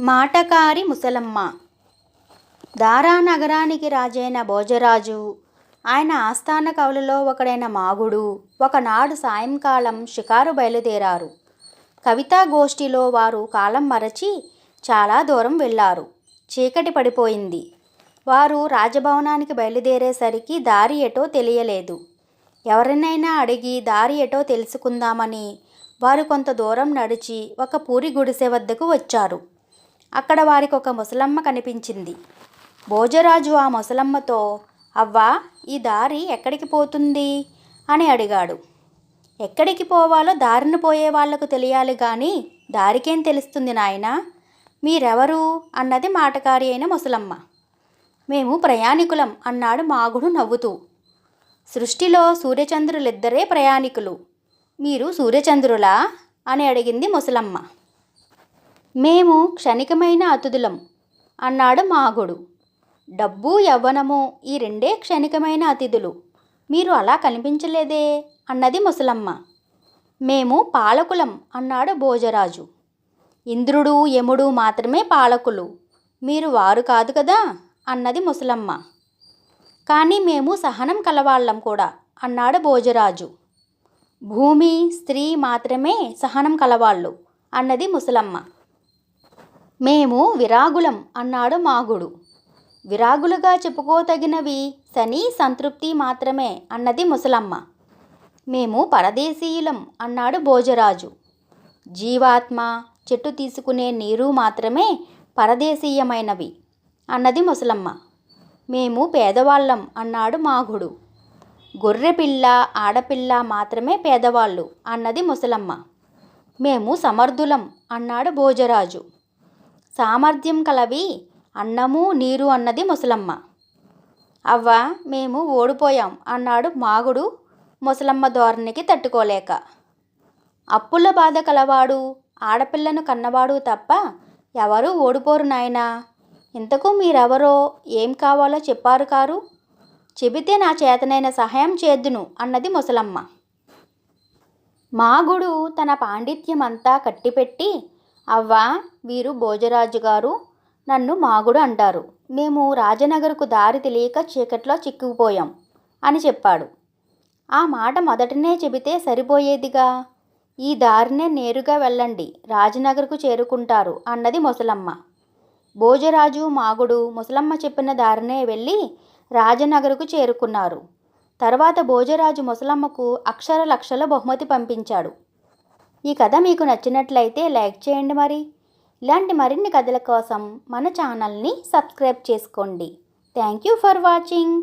మాటకారి ముసలమ్మ. దారా నగరానికి రాజైన భోజరాజు. ఆయన ఆస్థాన కవులలో ఒకడైన మాగుడు ఒకనాడు సాయంకాలం షికారు బయలుదేరారు. కవితా గోష్ఠిలో వారు కాలం మరచి చాలా దూరం వెళ్ళారు. చీకటి పడిపోయింది. వారు రాజభవనానికి బయలుదేరేసరికి దారి ఎటో తెలియలేదు. ఎవరినైనా అడిగి దారి ఎటో తెలుసుకుందామని వారు కొంత దూరం నడిచి ఒక పూరి గుడిసె వద్దకు వచ్చారు. అక్కడ వారికి ఒక ముసలమ్మ కనిపించింది. భోజరాజు ఆ ముసలమ్మతో అవ్వా ఈ దారి ఎక్కడికి పోతుంది? అని అడిగాడు. ఎక్కడికి పోవాలో దారిని పోయే వాళ్ళకు తెలియాలి కానీ దారికేం తెలుస్తుంది నాయనా? మీరెవరు? అన్నది మాటకారి అయిన ముసలమ్మ. మేము ప్రయాణికులం అన్నాడు మాగుడు నవ్వుతూ. సృష్టిలో సూర్యచంద్రులిద్దరే ప్రయాణికులు. మీరు సూర్యచంద్రులా? అని అడిగింది ముసలమ్మ. మేము క్షణికమైన అతిథులం అన్నాడు మాగుడు. డబ్బు యవ్వనము ఈ రెండే క్షణికమైన అతిథులు. మీరు అలా కనిపించలేదే అన్నది ముసలమ్మ. మేము పాలకులం అన్నాడు భోజరాజు. ఇంద్రుడు యముడు మాత్రమే పాలకులు. మీరు వారు కాదు కదా అన్నది ముసలమ్మ. కానీ మేము సహనం కలవాళ్ళం కూడా అన్నాడు భోజరాజు. భూమి స్త్రీ మాత్రమే సహనం కలవాళ్ళు అన్నది ముసలమ్మ. మేము విరాగులం అన్నాడు మాగుడు. విరాగులుగా చెప్పుకోతగినవి శని సంతృప్తి మాత్రమే అన్నది ముసలమ్మ. మేము పరదేశీయులం అన్నాడు భోజరాజు. జీవాత్మ చెట్టు తీసుకునే నీరు మాత్రమే పరదేశీయమైనవి అన్నది ముసలమ్మ. మేము పేదవాళ్ళం అన్నాడు మాగుడు. గొర్రెపిల్ల ఆడపిల్ల మాత్రమే పేదవాళ్ళు అన్నది ముసలమ్మ. మేము సమర్థులం అన్నాడు భోజరాజు. సామర్థ్యం కలవి అన్నము నీరు అన్నది ముసలమ్మ. అవ్వ మేము ఓడిపోయాం అన్నాడు మాగుడు ముసలమ్మ ధోరణికి తట్టుకోలేక. అప్పుల బాధ కలవాడు ఆడపిల్లను కన్నవాడు తప్ప ఎవరూ ఓడిపోరు నాయనా. ఇంతకు మీరెవరో ఏం కావాలో చెప్పారు కారు? చెబితే నా చేతనైన సహాయం చేద్దును అన్నది ముసలమ్మ. మాగుడు తన పాండిత్యం అంతా కట్టిపెట్టి అవ్వా వీరు భోజరాజు గారు నన్ను మాగుడు అంటారు. మేము రాజనగర్కు దారి తెలియక చీకట్లో చిక్కుకుపోయాం అని చెప్పాడు. ఆ మాట మొదటనే చెబితే సరిపోయేదిగా? ఈ దారినే నేరుగా వెళ్ళండి రాజనగర్కు చేరుకుంటారు అన్నది ముసలమ్మ. భోజరాజు మాగుడు ముసలమ్మ చెప్పిన దారినే వెళ్ళి రాజనగర్కు చేరుకున్నారు. తర్వాత భోజరాజు ముసలమ్మకు అక్షర లక్షల బహుమతి పంపించాడు. ఈ కథ మీకు నచ్చినట్లయితే లైక్ చేయండి మరి. ఇలాంటి మరిన్ని కథల కోసం మన ఛానల్ని సబ్స్క్రైబ్ చేసుకోండి. Thank you for watching.